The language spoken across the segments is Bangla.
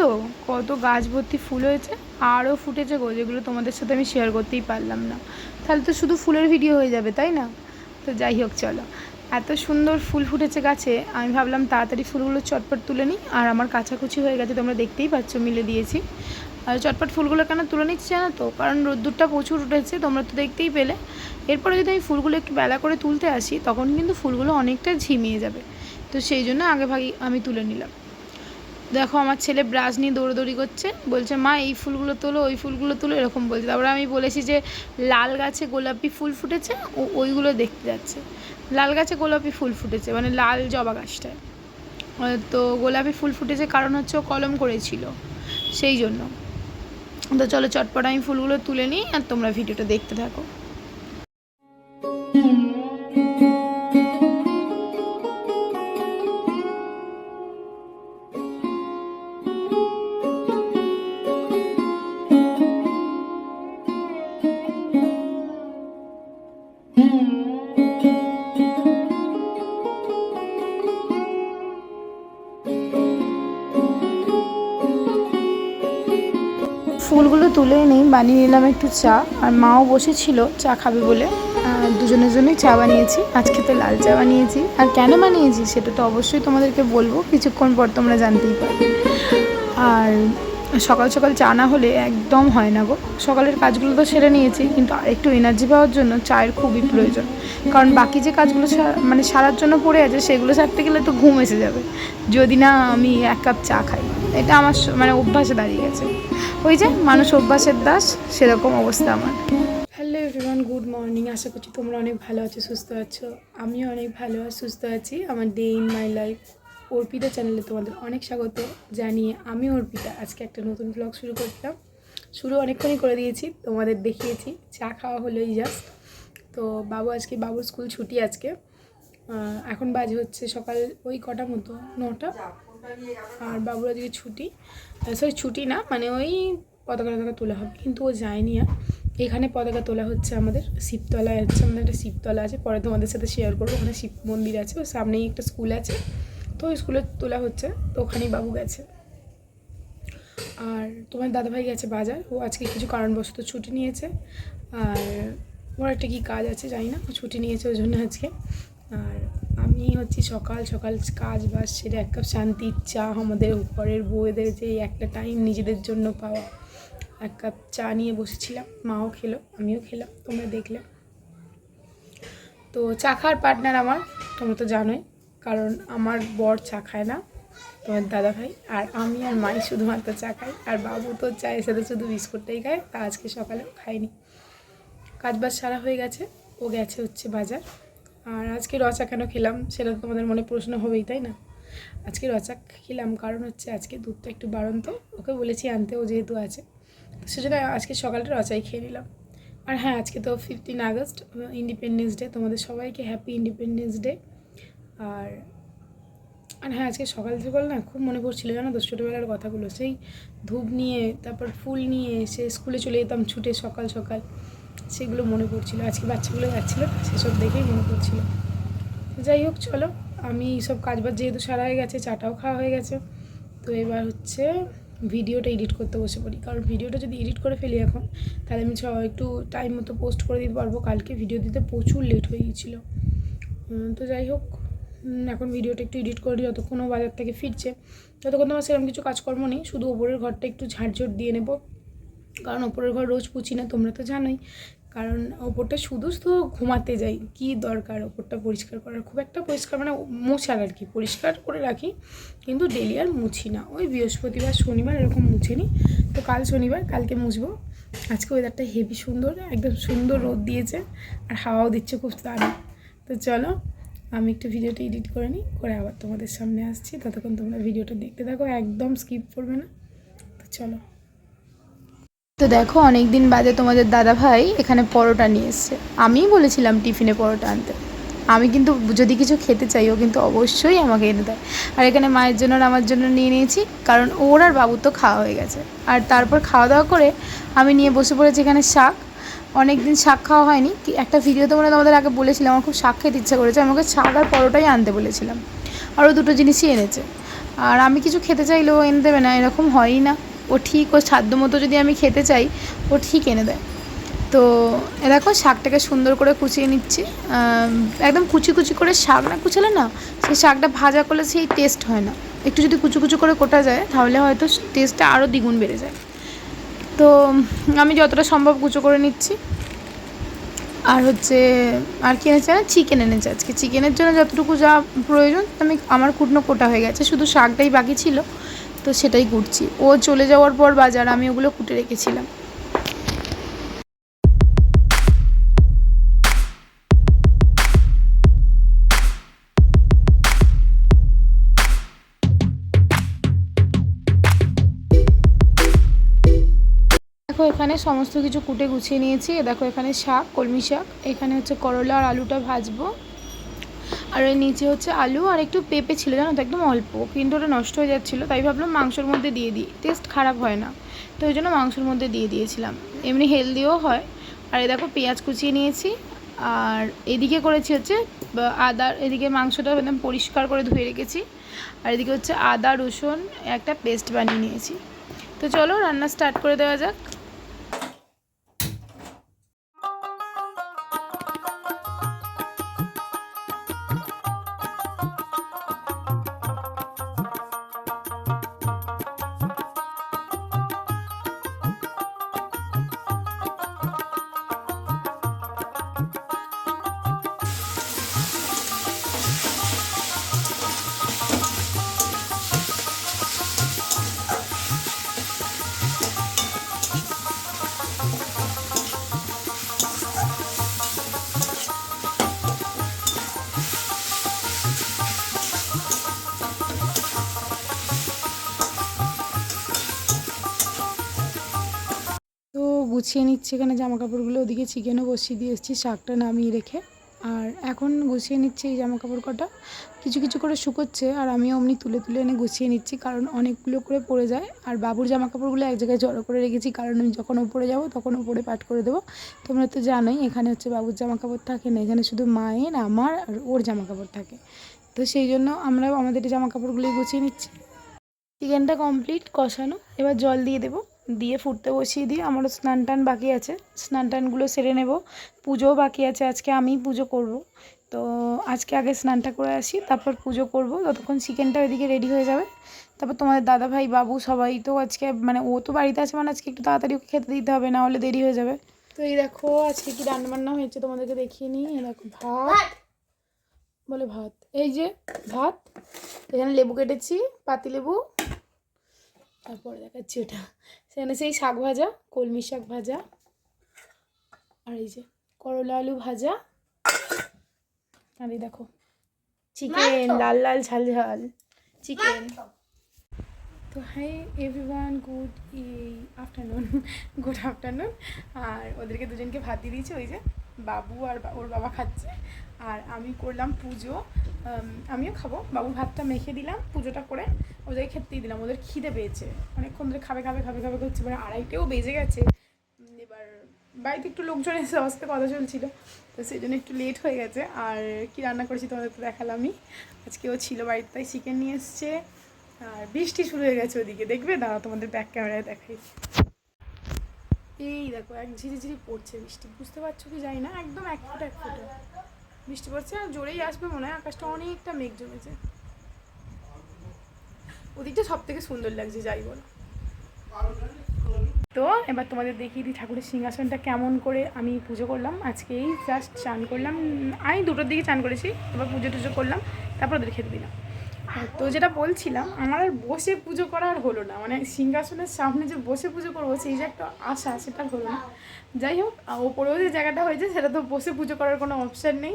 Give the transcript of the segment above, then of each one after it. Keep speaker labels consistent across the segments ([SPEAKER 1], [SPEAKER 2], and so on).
[SPEAKER 1] তো? কত গাছ ভর্তি ফুল হয়েছে, আরও ফুটেছে গো, যেগুলো তোমাদের সাথে আমি শেয়ার করতেই পারলাম না। তাহলে তো শুধু ফুলের ভিডিও হয়ে যাবে, তাই না? তো যাই হোক, চলো। এত সুন্দর ফুল ফুটেছে গাছে, আমি ভাবলাম তাড়াতাড়ি ফুলগুলো চটপট তুলে নিই, আর আমার কাছাকুচি হয়ে গেছে, তোমরা দেখতেই পাচ্ছ, মিলে দিয়েছি। আর চটপট ফুলগুলো কেন তুলে নিচ্ছি জানো তো? কারণ রোদ্দুরটা প্রচুর উঠেছে, তোমরা তো দেখতেই পেলে। এরপরে যদি আমি ফুলগুলো একটু বেলা করে তুলতে আসি, তখন কিন্তু ফুলগুলো অনেকটা ঝিমিয়ে যাবে। তো সেই জন্য আগে ভাগে আমি তুলে নিলাম। দেখো, আমার ছেলে ব্রাশ নিয়ে দৌড়োদৌড়ি করছে। বলছে, মা, এই ফুলগুলো তোলো, ওই ফুলগুলো তোলো, এরকম বলছে। তারপরে আমি বলেছি যে, লাল গাছে গোলাপি ফুল ফুটেছে, ও ওইগুলো দেখতে যাচ্ছে। লাল গাছে গোলাপি ফুল ফুটেছে মানে লাল জবা গাছটায়। তো গোলাপি ফুল ফুটেছে কারণ হচ্ছে ও কলম করেছিল, সেই জন্য। তো চলো চটপট আমি ফুলগুলো তুলে নিই, আর তোমরা ভিডিওটা দেখতে থাকো। তুলে এনেই বানিয়ে নিলাম একটু চা। আর মাও বসেছিল চা খাবে বলে। দুজনের জন্যই চা বানিয়েছি। আজকে তো লাল চা বানিয়েছি। আর কেন বানিয়েছি সেটা তো অবশ্যই তোমাদেরকে বলব। কিছুক্ষণ পর তোমরা জানতেই পারবে। আর সকাল সকাল চা না হলে একদম হয় না গো। সকালের কাজগুলো তো সেরে নিয়েছি, কিন্তু একটু এনার্জি পাওয়ার জন্য চায়ের খুবই প্রয়োজন। কারণ বাকি যে কাজগুলো মানে সারার জন্য পড়ে আছে, সেগুলো সারতে গেলে তো ঘুম এসে যাবে। যদি না আমি এক কাপ চা খাই, এটা আমার মানে অভ্যাসে দাঁড়িয়ে গেছে। ওই যে মানুষ অভ্যাসের দাস, সেরকম অবস্থা আমার। হ্যালো এভরিওয়ান গুড মর্নিং আশা করছি তোমরা অনেক ভালো আছো, সুস্থ আছো। আমিও অনেক ভালো আর সুস্থ আছি। আমার day in my life Arpita চ্যানেলে তোমাদের অনেক স্বাগত জানিয়ে আমি অর্পিতা। আজকে একটা নতুন ব্লগ শুরু করলাম। শুরু অনেকক্ষণই করে দিয়েছি, তোমাদের দেখিয়েছি। চা খাওয়া হলোই জাস্ট তো বাবু আজকে, বাবুর স্কুল ছুটি আজকে। এখন বাজে হচ্ছে সকাল ওই কটা মতো? নটা? আর বাবুর আজকে ছুটি। সরি ছুটি না মানে ওই পতাকা টতাকা তোলা হবে। কিন্তু ও যায়নি আর। এখানে পতাকা তোলা হচ্ছে আমাদের শিবতলায়, হচ্ছে আমাদের একটা শিবতলা আছে। পরে তোমাদের সাথে শেয়ার করব, ওখানে শিব মন্দির আছে, ওর সামনেই একটা স্কুল আছে। তো ওই স্কুলে তোলা হচ্ছে, তো ওখানেই বাবু গেছে। আর তোমার দাদাভাই গেছে বাজার, ও আজকে কিছু কারণবশত ছুটি নিয়েছে। আর ওর একটা কী কাজ আছে, জানি না, ও ছুটি নিয়েছে ওই জন্য আজকে। আর আমি হচ্ছে সকাল সকাল কাজ বাজ সেরে এক কাপ শান্তির চা আমাদের ঘরের বউদের যে একটা টাইম নিজেদের জন্য পাওয়া। এক কাপ চা নিয়ে বসেছিলাম, মাও খেলো, আমিও খেলাম, তোমরা দেখলে। তো চা খাওয়ার পার্টনার আমার, তোমরা তো জানোই, কারণ আমার বর চা খায় না, তোমার দাদা ভাই, আর আমি আর মাই শুধুমাত্র চা খাই, আর বাবু তো চায়ের সাথে শুধু বিস্কুটটাই খায়, তা আজকে সকালেও খায়নি। কাজ বাজ সারা হয়ে গেছে, ও গেছে হচ্ছে বাজার আর আজকে রচা কেন খেলাম সেটা তোমাদের মনে প্রশ্ন হবেই, তাই না? আজকে রচা খেলাম কারণ হচ্ছে আজকে দুধটা একটু বাড়ন্ত, ওকে বলেছি আনতে ও যেহেতু আছে সেজন্য আজকে সকালটা রচাই খেয়ে নিলাম। আর হ্যাঁ আজকে তো ফিফটিন আগস্ট ইন্ডিপেন্ডেন্স ডে তোমাদের সবাইকে হ্যাপি ইন্ডিপেন্ডেন্স ডে আর আর হ্যাঁ আজকে সকাল সকাল না খুব মনে পড়ছিল, জানো তো, ছোটোবেলার কথাগুলো, সেই ধূপ নিয়ে, তারপর ফুল নিয়ে সে স্কুলে চলে যেতাম ছুটে সকাল সকাল। সেগুলো মনে পড়ছিল। আজকে বাচ্চাগুলো যাচ্ছিল, সেসব দেখেই মনে পড়ছিল। যাই হোক, চলো। আমি সব কাজ বাজ যেহেতু সারা হয়ে গেছে, চাটাও খাওয়া হয়ে গেছে। তো এবার হচ্ছে ভিডিওটা এডিট করতে বসে পড়ি। কারণ ভিডিওটা যদি এডিট করে ফেলি এখন, তাহলে আমি একটু টাইম মতো পোস্ট করে দিতে পারব। কালকে ভিডিও দিতে প্রচুর লেট হয়ে গিয়েছিল। তো যাই হোক এখন ভিডিওটা একটু এডিট করে যতক্ষণ বাজার থেকে ফিরছে। ততক্ষণ তোমার সেরকম কিছু কাজকর্ম নেই, শুধু ওপরের ঘরটা একটু ঝাড়ঝোড় দিয়ে নেব। কারণ ওপরের ঘর রোজ পুছি না, তোমরা তো জানোই। কারণ ওপরটা শুধু শুধু ঘুমাতে যাই, কি দরকার ওপরটা পরিষ্কার করার? খুব একটা পরিষ্কার মানে মোছার আর কি, পরিষ্কার করে রাখি, কিন্তু ডেলি আর মুছি না। ওই বৃহস্পতিবার, শনিবার এরকম মুছে নিই তো কাল শনিবার, কালকে মুছবো। আজকে ওয়েদারটা হেভি সুন্দর, একদম সুন্দর রোদ দিয়েছে, আর হাওয়াও দিচ্ছে খুব দারুণ তো চলো, আমি একটু ভিডিওটা এডিট করে নিই, করে আবার তোমাদের সামনে আসছি। ততক্ষণ তোমরা ভিডিওটা দেখতে থাকো, একদম স্কিপ করবে না। তো চলো। তো দেখো অনেক দিন বাদে তোমাদের দাদা ভাই এখানে পরোটা নিয়ে এসছে। আমিই বলেছিলাম টিফিনে পরোটা আনতে। আমি কিন্তু যদি কিছু খেতে চাই, ও কিন্তু অবশ্যই আমাকে এনে দেয়। আর এখানে মায়ের জন্য আর আমার জন্য নিয়ে নিয়েছি, কারণ ওর আর বাবুর তো খাওয়া হয়ে গেছে। আর তারপর খাওয়া দাওয়া করে আমি নিয়ে বসে পড়েছি এখানে শাক। অনেক দিন শাক খাওয়া হয়নি। একটা ভিডিও তো মানে তোমাদের আগে বলেছিলাম, আমার খুব শাক খেতে ইচ্ছা করেছে। আমাকে শাক আর পরোটাই আনতে বলেছিলাম। আরও দুটো জিনিসই এনেছে। আর আমি কিছু খেতে চাইলেও এনে দেবে না, এরকম হয়ই না। ও ঠিক ও সাধ্য মতো যদি আমি খেতে চাই, ও ঠিক এনে দেয়। তো দেখো, শাকটাকে সুন্দর করে কুচিয়ে নিচ্ছি। একদম কুচি কুচি করে শাক না, কুচালে না, সেই শাকটা ভাজা করলে সেই টেস্ট হয় না। একটু যদি কুচু কুচু করে কোটা যায়, তাহলে হয়তো টেস্টটা আরও দ্বিগুণ বেড়ে যায়। তো আমি যতটা সম্ভব কুচো করে নিচ্ছি। আর হচ্ছে, আর কি এনেছে না চিকেন এনেছে আজকে। চিকেনের জন্য যতটুকু যা প্রয়োজন, আমি, আমার কুটনো কোটা হয়ে গেছে। শুধু শাকটাই বাকি ছিল। তো সেটাই কুটছি ও চলে যাওয়ার পর বাজার আমি ওগুলো কুটে রেখেছিলাম। দেখো, এখানে সমস্ত কিছু কুটে গুছিয়ে নিয়েছি। দেখো, এখানে শাক, কলমি শাক, এখানে হচ্ছে করলা আর আলুটা ভাজবো। আর ওই নিচে হচ্ছে আলু আর একটু পেঁপে ছিল, জানো তো, একদম অল্প। কিন্তু ওটা নষ্ট হয়ে যাচ্ছিল, তাই ভাবলাম মাংসর মধ্যে দিয়ে দিই। টেস্ট খারাপ হয় না। তো ওই জন্য মাংসর মধ্যে দিয়ে দিয়েছিলাম। এমনি হেলদিও হয়। আর এই দেখো পেঁয়াজ কুচিয়ে নিয়েছি। আর এদিকে করেছি হচ্ছে, বা- আদা, এদিকে মাংসটা একদম পরিষ্কার করে ধুয়ে রেখেছি। আর এদিকে হচ্ছে আদা, রসুন, একটা পেস্ট বানিয়ে নিয়েছি। তো চলো রান্না স্টার্ট করে দেওয়া যাক। গুছিয়ে নিচ্ছি এখানে জামা কাপড়গুলো ওদিকে চিকেনও বসিয়ে দিয়ে এসেছি, শাকটা নামিয়ে রেখে। আর এখন গুছিয়ে নিচ্ছি এই জামা কাপড় কটা। কিছু কিছু করে শুকোচ্ছে আর আমি অমনি তুলে তুলে এনে গুছিয়ে নিচ্ছি কারণ অনেকগুলো করে পড়ে যায়। আর বাবুর জামা কাপড়গুলো এক জায়গায় জড়ো করে রেখেছি কারণ আমি যখন ওপরে যাব তখন ওপরে পাট করে দেবো। তোমরা তো জানোই এখানে হচ্ছে বাবুর জামা কাপড় থাকে না, এখানে শুধু মায়ের, আমার আর ওর জামা কাপড় থাকে। তো সেই জন্য আমরা আমাদের জামা কাপড়গুলোই গুছিয়ে নিচ্ছি। চিকেনটা কমপ্লিট কষানো, এবার জল দিয়ে দেবো। দিয়ে ফুটতে বসিয়ে দিয়ে আমারও স্নান টান বাকি আছে। স্নান টানগুলো সেরে নেব। পুজোও বাকি আছে, আজকে আমিই পুজো করব। তো আজকে আগে স্নানটা করে আসি, তারপর পুজো করব। ততক্ষণ চিকেনটা ওইদিকে রেডি হয়ে যাবে। তারপর তোমাদের দাদা ভাই, বাবু সবাই তো আজকে মানে ও তো বাড়িতে আছে মানে আজকে একটু তাড়াতাড়ি খেতে দিতে হবে, না হলে দেরি হয়ে যাবে। তো এই দেখো, আজকে কি রান্নাবান্না হয়েছে তোমাদেরকে দেখিয়ে নিই। এই দেখো, ভাত। বলে ভাত। এই যে ভাত, এখানে লেবু কেটেছি, পাতি লেবু। তারপরে দেখাচ্ছি ওটা। সেখানে সেই শাক ভাজা কলমি শাক ভাজা আর এই যে করলা আলু ভাজা। আর এই দেখো চিকেন লাল লাল ঝাল ঝাল চিকেন। তো hi everyone good afternoon good afternoon আর ওদেরকে দুজনকে ভাত দিয়ে দিয়েছি ওই যে বাবু আর ওর বাবা খাচ্ছে। আর আমি করলাম পুজো। আমিও খাব। বাবু ভাতটা মেখে দিলাম পুজোটা করে। ওদেরকে খেতে দিলাম, ওদের খিদে পেয়েছে। অনেকক্ষণ ধরে খাবে খাবে খাবে খাবে করছে মানে আড়াইটেও বেজে গেছে। এবার বাড়িতে একটু লোকজন এসে সাথে কথা চলছিল, তো সেই জন্য একটু লেট হয়ে গেছে। আর কি রান্না করেছি তোমাদের তো দেখালামই। আজকেও ছিল বাড়িতে, তাই চিকেন নিয়ে এসছে। আর বৃষ্টি শুরু হয়ে গেছে ওদিকে। দেখবে? দাঁড়া তোমাদের ব্যাক ক্যামেরায় দেখাই। এই দেখো, এক ঝিরি ঝিরি পড়ছে বৃষ্টি। বুঝতে পারছ কি? জানি না, একদম এক ফুটা এক ফুটা। বৃষ্টি পড়ছে আর জোরেই আসবে মনে হয়। আকাশটা অনেকটা মেঘ জমেছে। ওদিকটা সব থেকে সুন্দর লাগছে, যাই বলো। তো এবার তোমাদের দেখিয়ে দিই ঠাকুরের সিংহাসনটা কেমন করে আমি পুজো করলাম। আজকেই জাস্ট চান করলাম। আমি দুটোর দিকে চান করেছি, এবার পুজো টুজো করলাম, তারপর ওদের খেতে দিলাম। তো যেটা বলছিলাম, আমার আর বসে পুজো করার হলো না। মানে সিংহাসনের সামনে যে বসে পুজো করব, সেই যে একটা আশা, সেটা হলো না। যাই হোক ওপরেও যে জায়গাটা হয়েছে, সেটা তো বসে পুজো করার কোনো অপশান নেই।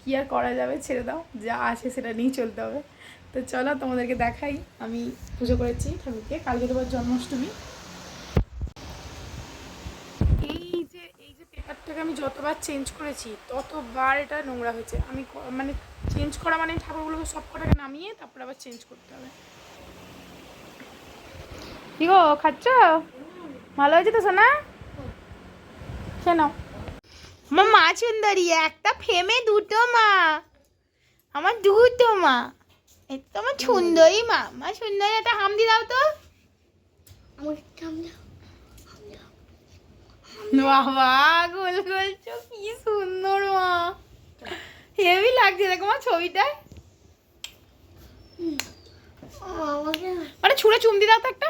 [SPEAKER 1] কী আর করা যাবে, ছেড়ে দাও। যা আছে সেটা নিয়েই চলতে হবে। তো চলো তোমাদেরকে দেখাই। আমি পুজো করেছি ঠাকুরকে। কালকে তোমার জন্মাষ্টমী। এই যে এই যে পেপারটাকে আমি যতবার চেঞ্জ করেছি, ততবার এটা নোংরা হয়েছে। আমি মানে চেঞ্জ করা মানে ঠাকুরগুলোকে সব কটাকে নামিয়ে তারপর আবার চেঞ্জ করতে হবে। কি গো, খাচ্ছ? ভালো হয়েছে তো, সোনা? কেন আমার মা, সুন্দরী, একটা ফেমে দুটো মা। আমার দুটো মা। এই তো আমার সুন্দরী একটা হাম দি দাও তো। বাবা গোল গোল চোখ কি সুন্দর মা। হেভি লাগছে দেখো মা ছবিটায়
[SPEAKER 2] আমাকে
[SPEAKER 1] ছুঁড়ে চুমদি দাও তো একটা।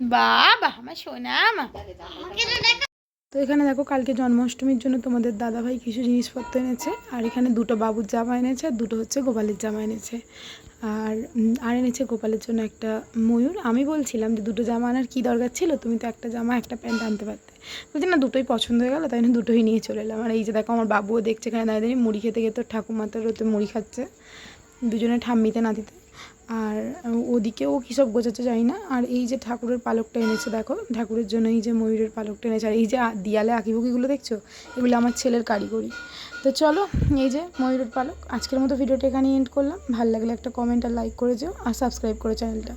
[SPEAKER 1] বাবা আমার সোনা মা।
[SPEAKER 2] তো
[SPEAKER 1] এখানে দেখো কালকে জন্মাষ্টমীর জন্য তোমাদের দাদাভাই কিছু জিনিসপত্র এনেছে। আর এখানে দুটো বাবুর জামা এনেছে, আর দুটো হচ্ছে গোপালের জামা এনেছে। আর আর এনেছে গোপালের জন্য একটা ময়ূর। আমি বলছিলাম যে দুটো জামা আনার কী দরকার ছিল? তুমি তো একটা জামা, একটা প্যান্ট আনতে পারতে। বলছি, না, দুটোই পছন্দ হয়ে গেলো, তাই জন্য দুটোই নিয়ে চলে এলাম। আর এই যে দেখো, আমার বাবুও দেখছে এখানে দাঁড়িয়ে দাঁড়িয়ে, মুড়ি খেতে খেতে ওর ঠাকুমা তোর ওতে মুড়ি খাচ্ছে। দুজনে ঠাম্মিতে, নাতিতে। আর ওদিকেও কী সব বোঝাতে চাই না। আর এই যে ঠাকুরের পালকটা এনেছে, দেখো, ঠাকুরের জন্য এই যে ময়ূরের পালকটা এনেছে। আর এই যে দিয়ালে আঁকিবুকিগুলো দেখছ? এগুলো আমার ছেলের কারিগরি। তো চলো, এই যে ময়ূরের পালক। আজকের মতো ভিডিওটা এখানে এন্ড করলাম। ভালো লাগলে একটা কমেন্ট আর লাইক করে যেও, আর সাবস্ক্রাইব করে চ্যানেলটা